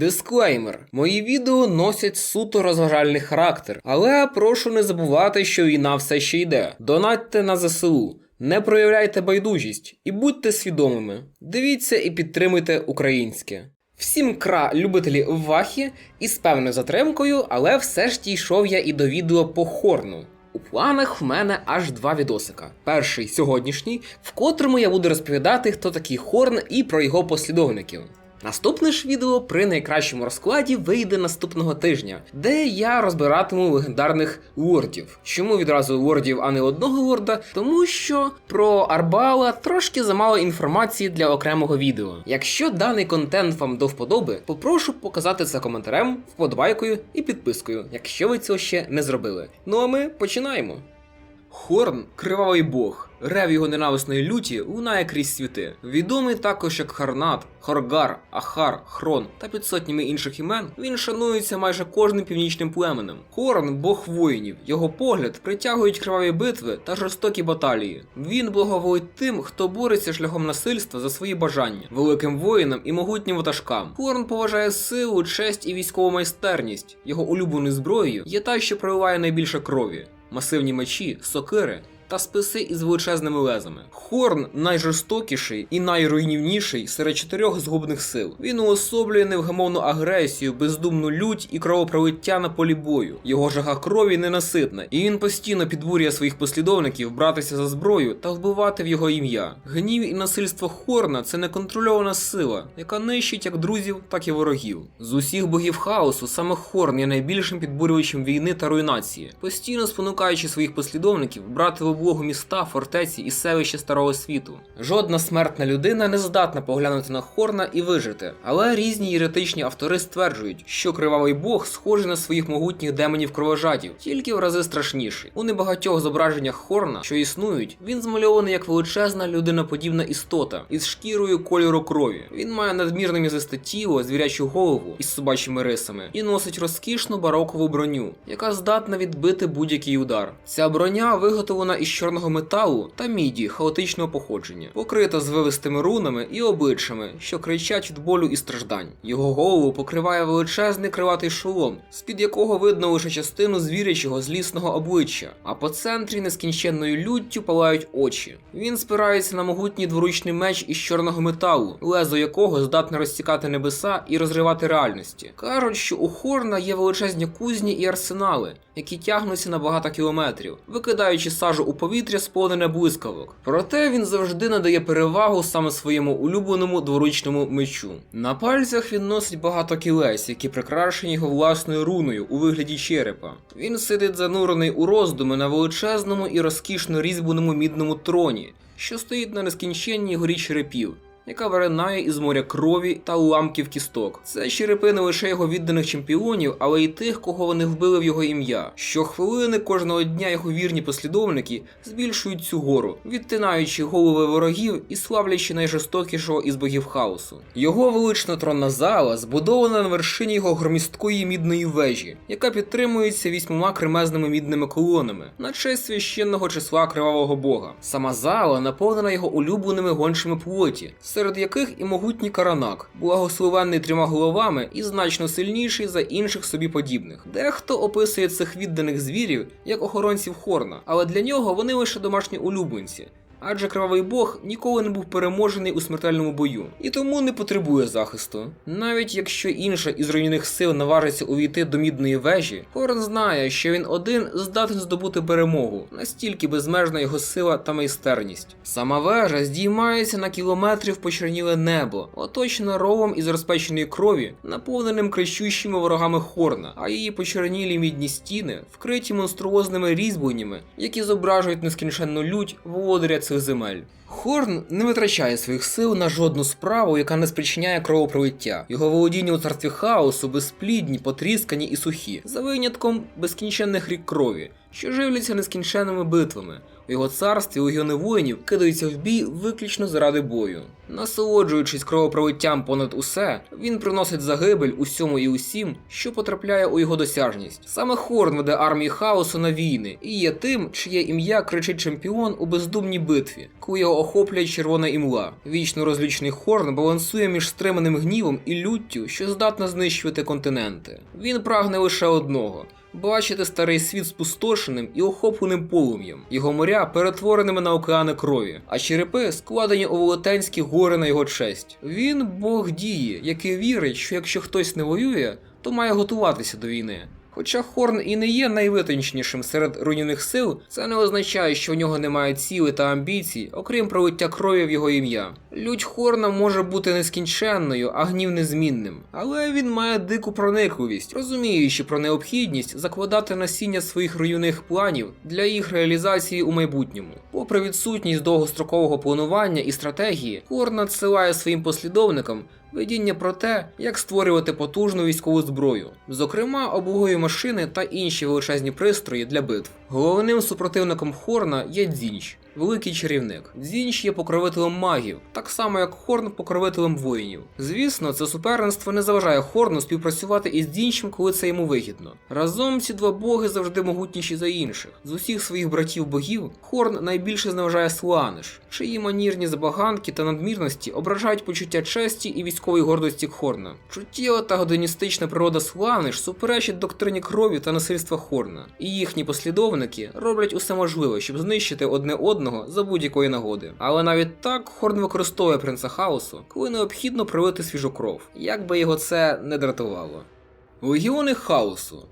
Дисклеймер: мої відео носять суто розважальний характер, але прошу не забувати, що війна все ще йде. Донатьте на ЗСУ. Не проявляйте байдужість і будьте свідомими. Дивіться і підтримуйте українське. Всім кра любителі вахі і з певною затримкою, але все ж дійшов я і до відео по хорну. У планах в мене аж два відосика. Перший сьогоднішній, в котрому я буду розповідати, хто такий хорн і про його послідовників. Наступне ж відео при найкращому розкладі вийде наступного тижня, де я розбиратиму легендарних лордів. Чому відразу лордів, а не одного лорда? Тому що про Арбала трошки замало інформації для окремого відео. Якщо даний контент вам до вподоби, попрошу показати це коментарем, вподобайкою і підпискою, якщо ви цього ще не зробили. Ну а ми починаємо. Хорн кривавий бог. Рев його ненависної люті лунає крізь світи. Відомий також як Харнат, Хоргар, Ахар, Хрон та під сотнями інших імен, він шанується майже кожним північним племенем. Хорн бог воїнів. Його погляд притягують криваві битви та жорстокі баталії. Він благоволить тим, хто бореться шляхом насильства за свої бажання, великим воїнам і могутнім ватажкам. Хорн поважає силу, честь і військову майстерність. Його улюбленою зброєю є та, що проливає найбільше крові масивні мечі, сокири та списи із величезними лезами. Хорн найжорстокіший і найруйнівніший серед чотирьох згубних сил. Він уособлює невгамовну агресію, бездумну лють і кровопролиття на полі бою. Його жага крові ненаситна, і він постійно підбурює своїх послідовників братися за зброю та вбивати в його ім'я. Гнів і насильство Хорна це неконтрольована сила, яка нищить як друзів, так і ворогів. З усіх богів хаосу саме Хорн є найбільшим підбурювачем війни та руйнації, постійно спонукаючи своїх послідовників брати в облогу міста, фортеці і селища старого світу. Жодна смертна людина не здатна поглянути на Хорна і вижити, але різні єретичні автори стверджують, що кривавий бог схожий на своїх могутніх демонів кровожадів, тільки в рази страшніший. У небагатьох зображеннях Хорна, що існують, він змальований як величезна людиноподібна істота із шкірою кольору крові. Він має надмірне м'язисте тіло, звірячу голову із собачими рисами і носить розкішну барокову броню, яка здатна відбити будь-який удар. Ця броня виготовлена із чорного металу та міді хаотичного походження, покрита звивистими рунами і обличчями, що кричать від болю і страждань. Його голову покриває величезний криватий шолом, з-під якого видно лише частину звірячого злісного обличчя, а по центрі нескінченною люттю палають очі. Він спирається на могутній дворучний меч із чорного металу, лезо якого здатне розсікати небеса і розривати реальності. Кажуть, що у Хорна є величезні кузні і арсенали, які тягнуться на багато кілометрів, викидаючи сажу у повітря сповнене блискавок. Проте він завжди надає перевагу саме своєму улюбленому дворучному мечу. На пальцях він носить багато кілець, які прикрашені його власною руною у вигляді черепа. Він сидить занурений у роздуми на величезному і розкішно різьбленому мідному троні, що стоїть на нескінченній горі черепів яка виринає із моря крові та уламків кісток. Це черепи не лише його відданих чемпіонів, але й тих, кого вони вбили в його ім'я. Щохвилини кожного дня його вірні послідовники збільшують цю гору, відтинаючи голови ворогів і славлячи найжорстокішого із богів хаосу. Його велична тронна зала збудована на вершині його громісткої мідної вежі, яка підтримується вісьмома кремезними мідними колонами на честь священного числа кривавого бога. Сама зала наповнена його улюбленими гончими плоті серед яких і могутній каранак, благословенний трьома головами і значно сильніший за інших собі подібних. Дехто описує цих відданих звірів як охоронців Хорна, але для нього вони лише домашні улюбленці. Адже кривавий бог ніколи не був переможений у смертельному бою і тому не потребує захисту. Навіть якщо інша із руйнівних сил наважиться увійти до мідної вежі, Хорн знає, що він один здатен здобути перемогу, настільки безмежна його сила та майстерність. Сама вежа здіймається на кілометри в почерніле небо, оточена ровом із розпеченої крові, наповненим кричущими ворогами Хорна, а її почернілі мідні стіни вкриті монструозними різьбленнями, які зображують нескінченну лють володаря цих земель. Хорн не витрачає своїх сил на жодну справу, яка не спричиняє кровопролиття. Його володіння у царстві хаосу безплідні, потріскані і сухі, за винятком безкінченних рік крові, що живляться нескінченними битвами, В його царстві легіони воїнів кидаються в бій виключно заради бою. Насолоджуючись кровопролиттям понад усе, він приносить загибель усьому і усім, що потрапляє у його досяжність. Саме Хорн веде армії хаосу на війни і є тим, чиє ім'я кричить чемпіон у бездумній битві, коли його охоплює червона імла. Вічно розлючений Хорн балансує між стриманим гнівом і люттю, що здатна знищувати континенти. Він прагне лише одного. Бачити старий світ спустошеним і охопленим полум'ям, його моря перетвореними на океани крові, а черепи складені у велетенські гори на його честь. Він Бог дії, який вірить, що якщо хтось не воює, то має готуватися до війни. Хоча Хорн і не є найвитончнішим серед руйнівних сил, це не означає, що в нього немає ціли та амбіцій, окрім пролиття крові в його ім'я. Лють Хорна може бути нескінченною, а гнів незмінним, але він має дику проникливість, розуміючи про необхідність закладати насіння своїх руйнівних планів для їх реалізації у майбутньому. Попри відсутність довгострокового планування і стратегії, Хорн надсилає своїм послідовникам видіння про те, як створювати потужну військову зброю, зокрема обугові машини та інші величезні пристрої для битв. Головним супротивником Хорна є Дзінч. Великий чарівник. Дзінч є покровителем магів, так само як Хорн покровителем воїнів. Звісно, це суперництво не заважає Хорну співпрацювати із Дзінчем, коли це йому вигідно. Разом ці два боги завжди могутніші за інших. З усіх своїх братів богів Хорн найбільше зневажає Слуаниш, чиї манірні забаганки та надмірності ображають почуття честі і військової гордості Хорна. Чуттєва та годиністична природа Слуаниш суперечить доктрині крові та насильства Хорна, і їхні послідовники роблять усе можливе, щоб знищити одне одного за будь-якої нагоди. Але навіть так Хорн використовує принца хаосу, коли необхідно пролити свіжу кров, як би його це не дратувало. Легіони хаосу.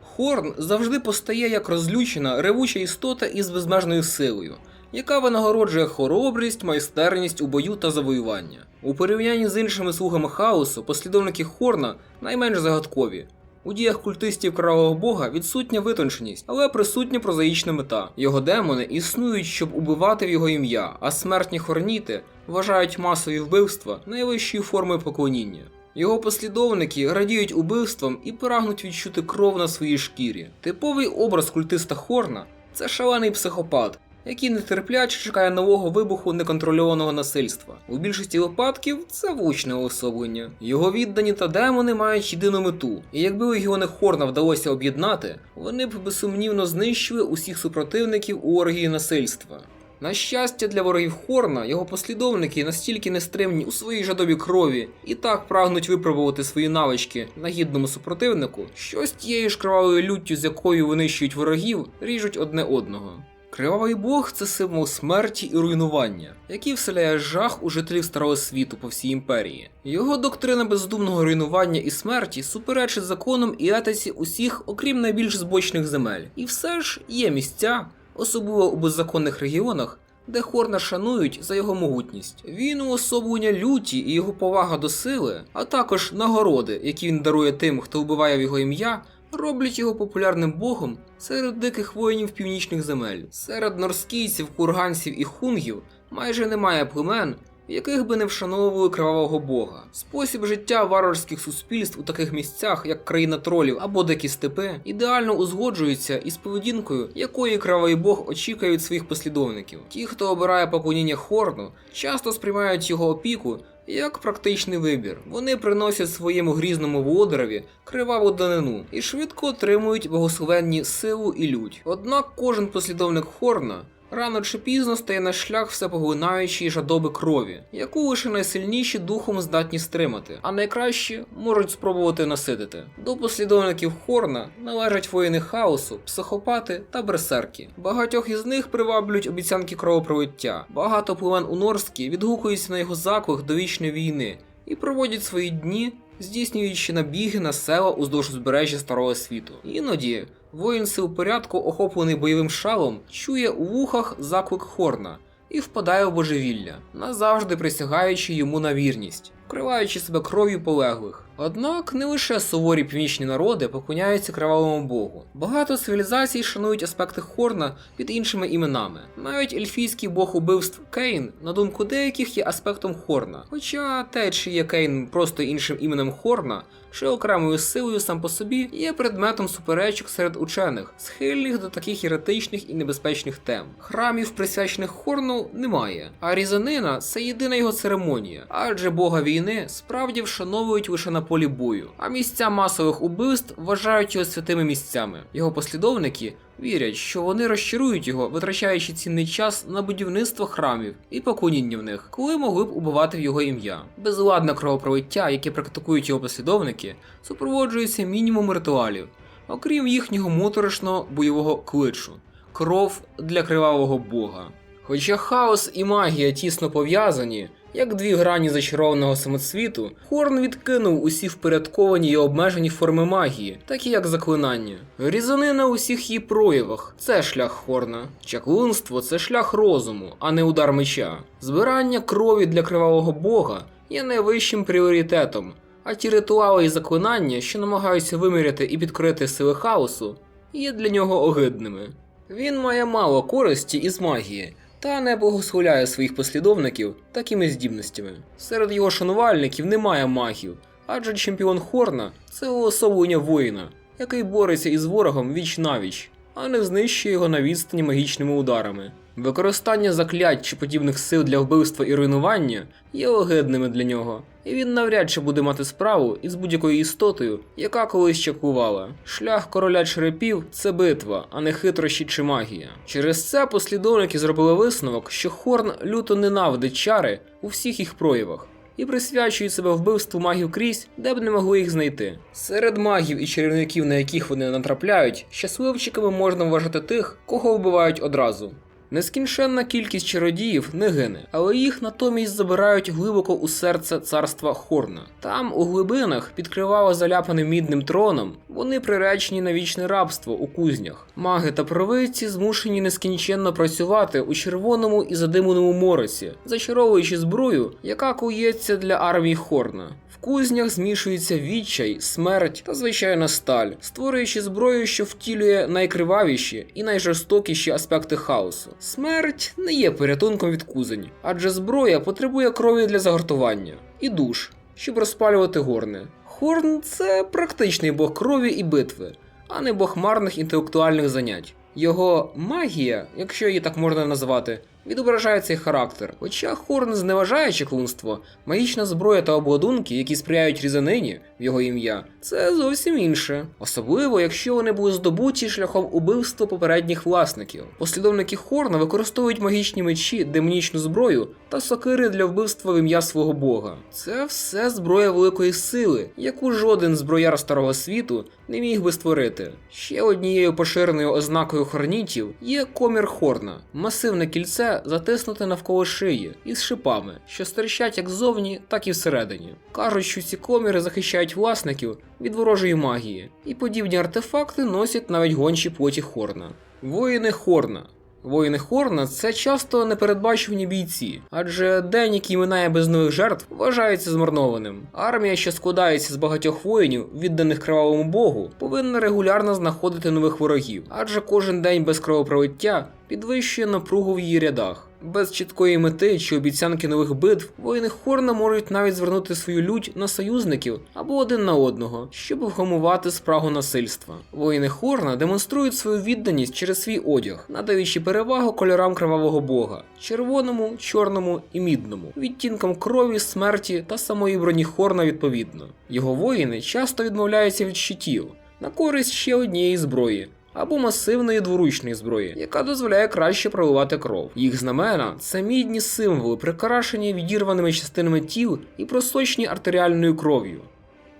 Хорн завжди постає як розлючена, ревуча істота із безмежною силою, яка винагороджує хоробрість, майстерність у бою та завоювання. У порівнянні з іншими слугами хаосу, послідовники Хорна найменш загадкові. У діях культистів кривавого бога відсутня витонченість, але присутня прозаїчна мета. Його демони існують, щоб убивати в його ім'я, а смертні хорніти вважають масові вбивства найвищою формою поклоніння. Його послідовники радіють убивствам і прагнуть відчути кров на своїй шкірі. Типовий образ культиста Хорна це шалений психопат, який нетерпляче чекає нового вибуху неконтрольованого насильства. У більшості випадків це влучне уособлення. Його віддані та демони мають єдину мету, і якби легіони Хорна вдалося об'єднати, вони б безсумнівно знищили усіх супротивників у оргії насильства. На щастя, для ворогів Хорна, його послідовники настільки нестримні у своїй жадобі крові і так прагнуть випробувати свої навички на гідному супротивнику, що з тією ж кривавою люттю, з якою винищують ворогів, ріжуть одне одного. Кривавий Бог це символ смерті і руйнування, який вселяє жах у жителів старого світу по всій імперії. Його доктрина бездумного руйнування і смерті суперечить законам і етиці усіх, окрім найбільш збочних земель. І все ж є місця, особливо у беззаконних регіонах, де Хорна шанують за його могутність. Він уособлення люті і його повага до сили, а також нагороди, які він дарує тим, хто вбиває в його ім'я, роблять його популярним богом серед диких воїнів північних земель. Серед норскійців, курганців і хунгів майже немає племен, в яких би не вшановували кривавого бога. Спосіб життя варварських суспільств у таких місцях, як країна тролів або дикі степи, ідеально узгоджується із поведінкою, якої кривавий бог очікує від своїх послідовників. Ті, хто обирає поклоніння Хорну, часто сприймають його опіку. Як практичний вибір, вони приносять своєму грізному володареві криваву данину і швидко отримують благословенні силу і лють. Однак кожен послідовник Хорна рано чи пізно стає на шлях всепоглинаючої жадоби крові, яку лише найсильніші духом здатні стримати, а найкращі можуть спробувати наситити. До послідовників Хорна належать воїни хаосу, психопати та берсерки. Багатьох із них приваблюють обіцянки кровопролиття. Багато племен у Норській відгукуються на його заклик до вічної війни і проводять свої дні здійснюючи набіги на села уздовж узбережжя старого світу. Іноді воїн сил порядку, охоплений бойовим шалом, чує у вухах заклик Хорна і впадає в божевілля, назавжди присягаючи йому на вірність, вкриваючи себе кров'ю полеглих. Однак не лише суворі північні народи поклоняються кривавому богу. Багато цивілізацій шанують аспекти Хорна під іншими іменами. Навіть ельфійський бог убивств Кейн, на думку деяких, є аспектом Хорна. Хоча те, чи є Кейн просто іншим іменем Хорна, чи окремою силою сам по собі, є предметом суперечок серед учених, схильних до таких єретичних і небезпечних тем. Храмів, присвячених Хорну, немає, а різанина це єдина його церемонія, адже бога війни справді вшановують лише на полі бою, а місця масових убивств вважають його святими місцями. Його послідовники вірять, що вони розчарують його, витрачаючи цінний час на будівництво храмів і поклоніння в них, коли могли б убивати в його ім'я. Безладне кровопролиття, яке практикують його послідовники, супроводжується мінімум ритуалів, окрім їхнього моторошного бойового кличу кров для кривавого бога. Хоча хаос і магія тісно пов'язані, як дві грані зачарованого самоцвіту, Хорн відкинув усі впорядковані і обмежені форми магії, такі як заклинання. Різанина у всіх її проявах це шлях Хорна. Чаклунство це шлях розуму, а не удар меча. Збирання крові для кривавого бога є найвищим пріоритетом, а ті ритуали і заклинання, що намагаються виміряти і підкрити сили хаосу, є для нього огидними. Він має мало користі із магії, та не благословляє своїх послідовників такими здібностями. Серед його шанувальників немає магів, адже чемпіон Хорна це уособлення воїна, який бореться із ворогом віч навіч, а не знищує його на відстані магічними ударами. Використання заклять чи подібних сил для вбивства і руйнування є огидними для нього, і він навряд чи буде мати справу із будь-якою істотою, яка колись чаклувала. Шлях короля черепів це битва, а не хитрощі чи магія. Через це послідовники зробили висновок, що Хорн люто ненавидить чари у всіх їх проявах. І присвячують себе вбивству магів крізь, де б не могли їх знайти. Серед магів і чарівників, на яких вони натрапляють, щасливчиками можна вважати тих, кого вбивають одразу. Нескінченна кількість чародіїв не гине, але їх натомість забирають глибоко у серце царства Хорна. Там, у глибинах, підкривало заляпаним мідним троном, вони приречені на вічне рабство у кузнях. Маги та провидці змушені нескінченно працювати у червоному і задиманому мороці, зачаровуючи зброю, яка кується для армії Хорна. Кузнях змішується відчай, смерть та звичайна сталь, створюючи зброю, що втілює найкривавіші і найжорстокіші аспекти хаосу. Смерть не є порятунком від кузень, адже зброя потребує крові для загортування і душ, щоб розпалювати горни. Хорн це практичний бог крові і битви, а не бог марних інтелектуальних занять. Його магія, якщо її так можна назвати, відображає цей характер. Хоча Хорн зневажає чеклунство, магічна зброя та обладунки, які сприяють різанині в його ім'я, це зовсім інше. Особливо, якщо вони були здобуті шляхом убивства попередніх власників. Послідовники Хорна використовують магічні мечі, демонічну зброю та сокири для вбивства в ім'я свого бога. Це все зброя великої сили, яку жоден зброяр старого світу не міг би створити. Ще однією поширеною ознакою хорнітів є комір Хорна, масивне кільце затиснуте навколо шиї із шипами, що стирчать як ззовні, так і всередині. Кажуть, що ці коміри захищають власників від ворожої магії, і подібні артефакти носять навіть гончі плоті Хорна. Воїни Хорна. Воїни Хорна це часто непередбачувані бійці, адже день, який минає без нових жертв, вважається змарнованим. Армія, що складається з багатьох воїнів, відданих кривавому богу, повинна регулярно знаходити нових ворогів, адже кожен день без кровопролиття підвищує напругу в її рядах. Без чіткої мети чи обіцянки нових битв, воїни Хорна можуть навіть звернути свою лють на союзників або один на одного, щоб вгамувати спрагу насильства. Воїни Хорна демонструють свою відданість через свій одяг, надаючи перевагу кольорам кривавого бога червоному, чорному і мідному, відтінкам крові, смерті та самої броні Хорна відповідно. Його воїни часто відмовляються від щитів на користь ще однієї зброї або масивної дворучної зброї, яка дозволяє краще проливати кров. Їх знамена це мідні символи, прикрашені відірваними частинами тіл і просочені артеріальною кров'ю.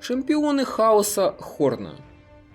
Чемпіони хаоса Хорна.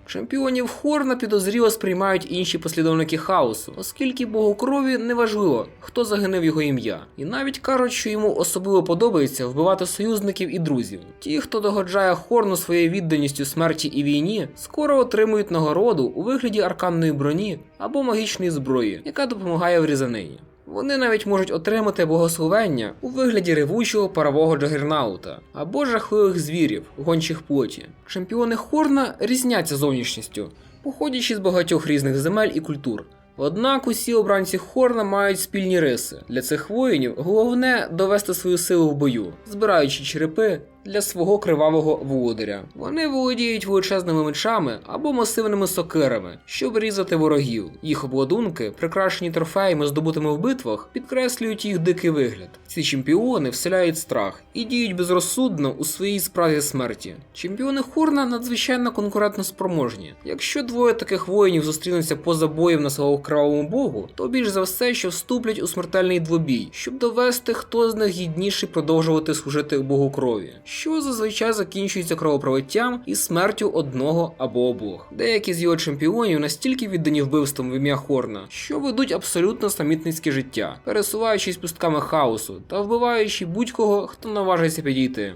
Чемпіонів Хорна підозріло сприймають інші послідовники хаосу, оскільки богу крові не важливо, хто загинув його ім'я, і навіть кажуть, що йому особливо подобається вбивати союзників і друзів. Ті, хто догоджає Хорну своєю відданістю смерті і війні, скоро отримують нагороду у вигляді арканної броні або магічної зброї, яка допомагає в різанині. Вони навіть можуть отримати благословення у вигляді ревучого парового джагернаута або жахливих звірів, гончих плоті. Чемпіони Хорна різняться зовнішністю, походячи з багатьох різних земель і культур. Однак усі обранці Хорна мають спільні риси. Для цих воїнів головне довести свою силу в бою, збираючи черепи для свого кривавого володаря. Вони володіють величезними мечами або масивними сокирами, щоб різати ворогів. Їх обладунки, прикрашені трофеями, здобутими в битвах, підкреслюють їх дикий вигляд. Ці чемпіони вселяють страх і діють безрозсудно у своїй справі смерті. Чемпіони Хорна надзвичайно конкурентно спроможні. Якщо двоє таких воїнів зустрінуться поза боєм на славу кривавому богу, то більш за все, що вступлять у смертельний двобій, щоб довести, хто з них гідніший продовжувати служити богу крові, що зазвичай закінчується кровопролиттям і смертю одного або обох. Деякі з його чемпіонів настільки віддані вбивствам в ім'я Хорна, що ведуть абсолютно самітницьке життя, пересуваючись пустками хаосу та вбиваючи будь-кого, хто наважиться підійти.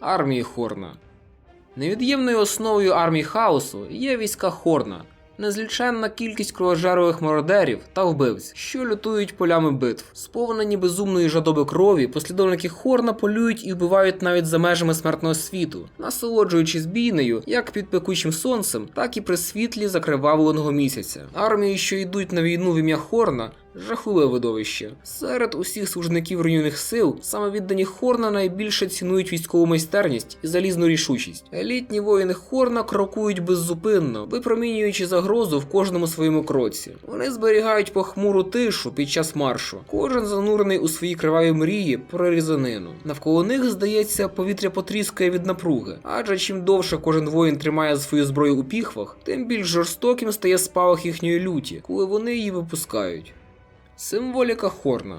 Армії Хорна Невід'ємною основою армії хаосу є війська Хорна, незліченна кількість кровожерових мародерів та вбивць, що лютують полями битв. Сповнені безумної жадоби крові, послідовники Хорна полюють і вбивають навіть за межами смертного світу, насолоджуючись бійнею як під пекучим сонцем, так і при світлі закривавленого місяця. Армії, що йдуть на війну в ім'я Хорна, Жахливе видовище. Серед усіх служників руйнівних сил саме віддані Хорна найбільше цінують військову майстерність і залізну рішучість. Елітні воїни Хорна крокують беззупинно, випромінюючи загрозу в кожному своєму кроці. Вони зберігають похмуру тишу під час маршу. Кожен занурений у свої криваві мрії про різанину. Навколо них, здається, повітря потріскає від напруги. Адже чим довше кожен воїн тримає свою зброю у піхвах, тим більш жорстоким стає спалах їхньої люті, коли вони її випускають. Символіка Хорна.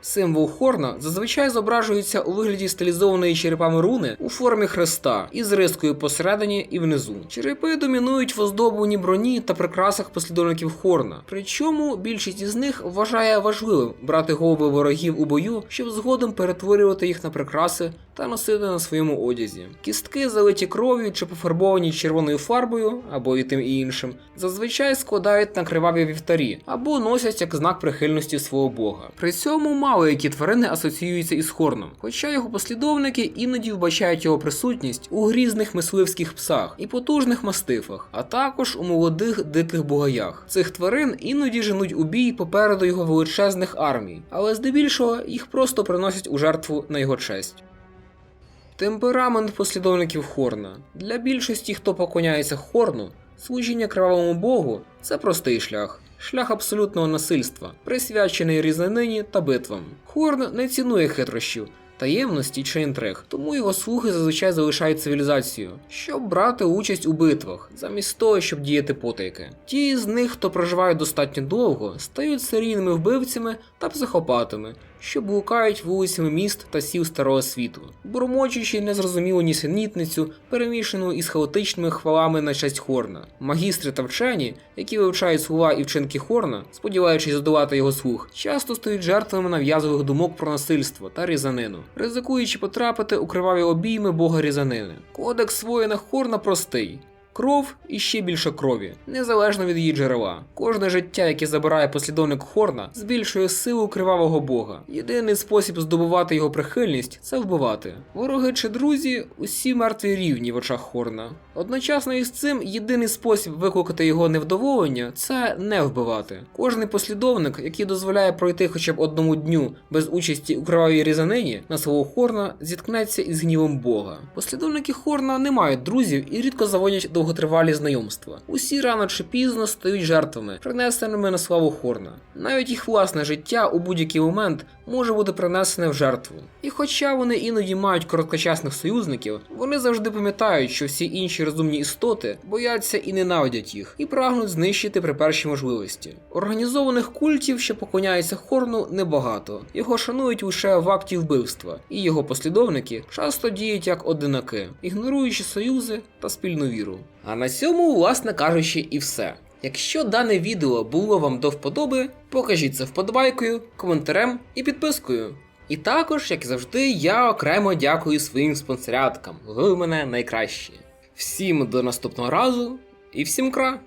Символ Хорна зазвичай зображується у вигляді стилізованої черепами руни у формі хреста із рискою посередині і внизу. Черепи домінують в оздобленні броні та прикрасах послідовників Хорна. Причому більшість із них вважає важливим брати голови ворогів у бою, щоб згодом перетворювати їх на прикраси та носити на своєму одязі. Кістки, залиті кров'ю чи пофарбовані червоною фарбою або і тим і іншим, зазвичай складають на криваві вівтарі або носять як знак прихильності свого бога. При цьому мало які тварини асоціюються із Хорном, хоча його послідовники іноді вбачають його присутність у грізних мисливських псах і потужних мастифах, а також у молодих диких бугаях. Цих тварин іноді женуть у бій попереду його величезних армій, але здебільшого їх просто приносять у жертву на його честь. Темперамент послідовників Хорна. Для більшості, хто поклоняється Хорну, служіння кривавому богу це простий шлях. Шлях абсолютного насильства, присвячений різанині та битвам. Хорн не цінує хитрощів, таємності чи інтриг, тому його слуги зазвичай залишають цивілізацію, щоб брати участь у битвах, замість того, щоб діяти потайки. Ті з них, хто проживають достатньо довго, стають серійними вбивцями та психопатами, що блукають вулицями міст та сіл старого світу, бурмочучи незрозумілу нісенітницю, перемішану із хаотичними хвалами на честь Хорна. Магістри та вчені, які вивчають слова і вчинки Хорна, сподіваючись здолати його слух, часто стають жертвами нав'язових думок про насильство та різанину, ризикуючи потрапити у криваві обійми бога різанини. Кодекс воїна Хорна простий. Кров і ще більше крові, незалежно від її джерела. Кожне життя, яке забирає послідовник Хорна, збільшує силу кривавого бога. Єдиний спосіб здобувати його прихильність це вбивати. Вороги чи друзі усі мертві рівні в очах Хорна. Одночасно із цим єдиний спосіб викликати його невдоволення це не вбивати. Кожний послідовник, який дозволяє пройти хоча б одному дню без участі у кривавій різанині на свого Хорна, зіткнеться із гнівом Бога. Послідовники Хорна не мають друзів і рідко заводять довготривалі знайомства. Усі рано чи пізно стають жертвами, принесеними на славу Хорна. Навіть їх власне життя у будь-який момент може бути принесене в жертву. І хоча вони іноді мають короткочасних союзників, вони завжди пам'ятають, що всі інші розумні істоти бояться і ненавидять їх, і прагнуть знищити при першій можливості. Організованих культів, що поклоняються Хорну, небагато. Його шанують лише в акті вбивства, і його послідовники часто діють як одинаки, ігноруючи союзи та спільну віру. А на цьому, власне кажучи, і все. Якщо дане відео було вам до вподоби, покажіть це вподобайкою, коментарем і підпискою. І також, як завжди, я окремо дякую своїм спонсоряткам. Ви мене найкращі. Всім до наступного разу і всім кра!